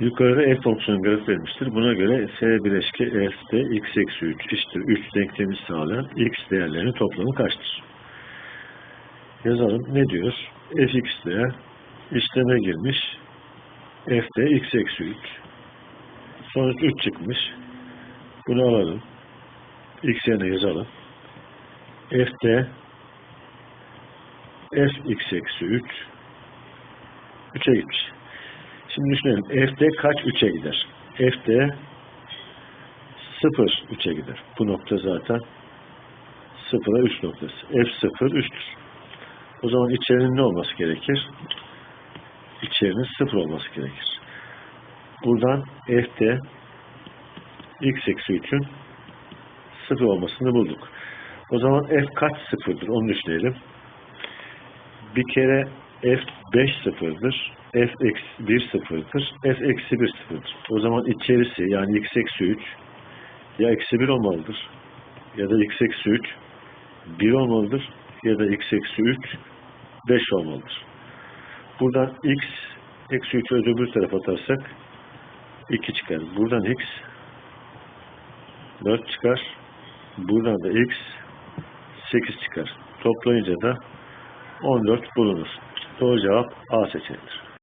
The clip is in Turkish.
Yukarıda f fonksiyonu grafik verilmiştir. Buna göre f bileşke f'de x eksi 3 eşittir 3 denklemi sağlayan x değerlerinin toplamı kaçtır? Yazalım. Ne diyor? fx'de işleme girmiş. f'de x eksi 3. Sonuç 3 çıkmış. Bunu alalım. x yerine yazalım. f'de f x eksi 3 3'e gitmiş. Şimdi düşünelim. F'de kaç 3'e gider? F'de 0 3'e gider. Bu nokta zaten 0'a 3 noktası. F0 3'tür. O zaman içerinin ne olması gerekir? İçerinin 0 olması gerekir. Buradan F'de x eksi 3'ün 0 olmasını bulduk. O zaman F kaç sıfırdır? Onu düşünelim. Bir kere F 5 sıfırdır. F eksi 1 sıfırdır. F eksi 1 sıfırdır. O zaman içerisi yani x eksi 3 ya eksi 1 olmalıdır ya da x eksi 3 1 olmalıdır ya da x eksi 3 5 olmalıdır. Buradan x eksi 3'ü öbür tarafa atarsak 2 çıkar. Buradan x 4 çıkar. Buradan da x 8 çıkar. Toplayınca da 14 bulunur. Doğru cevap A seçeneğidir.